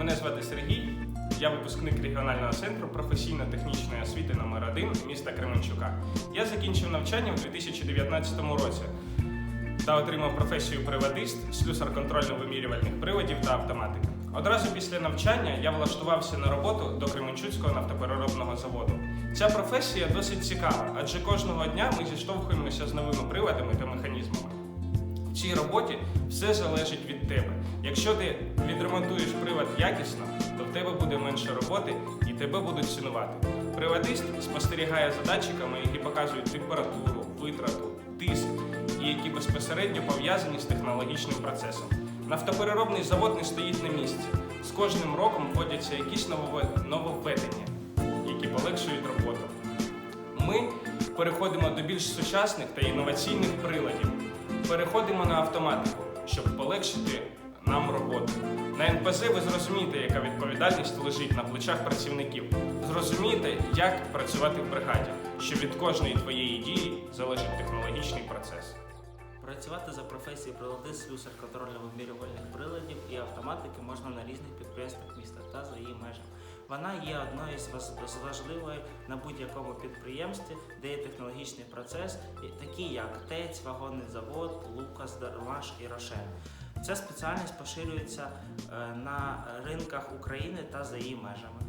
Мене звати Сергій. Я випускник регіонального центру професійно-технічної освіти номер 1 міста Кременчука. Я закінчив навчання в 2019 році та отримав професію приватист, слюсар контрольно-вимірювальних приладів та автоматики. Одразу після навчання я влаштувався на роботу до Кременчуцького нафтопереробного заводу. Ця професія досить цікава, адже кожного дня ми зіштовхуємося з новими приладами та механізмами. Цій роботі все залежить від тебе. Якщо ти відремонтуєш привод якісно, то в тебе буде менше роботи і тебе будуть цінувати. Приватист спостерігає за датчиками, які показують температуру, витрату, тиск і які безпосередньо пов'язані з технологічним процесом. Нафтопереробний завод не стоїть на місці. З кожним роком вводяться якісь нововведення, які полегшують роботу. Ми переходимо до більш сучасних та інноваційних приладів. Переходимо на автоматику, щоб полегшити нам роботу. На НПЗ ви зрозумієте, яка відповідальність лежить на плечах працівників. Зрозумієте, як працювати в бригаді, що від кожної твоєї дії залежить технологічний процес. Працювати за професією прилади слюсар контрольно-вимірювальних приладів і автоматики можна на різних підприємствах міста та за її межами. Вона є одною з важливої на будь-якому підприємстві, де є технологічний процес, такі як ТЕЦ, вагонний завод, Лукас, Дармаш і Рошен. Ця спеціальність поширюється е, на ринках України та за її межами.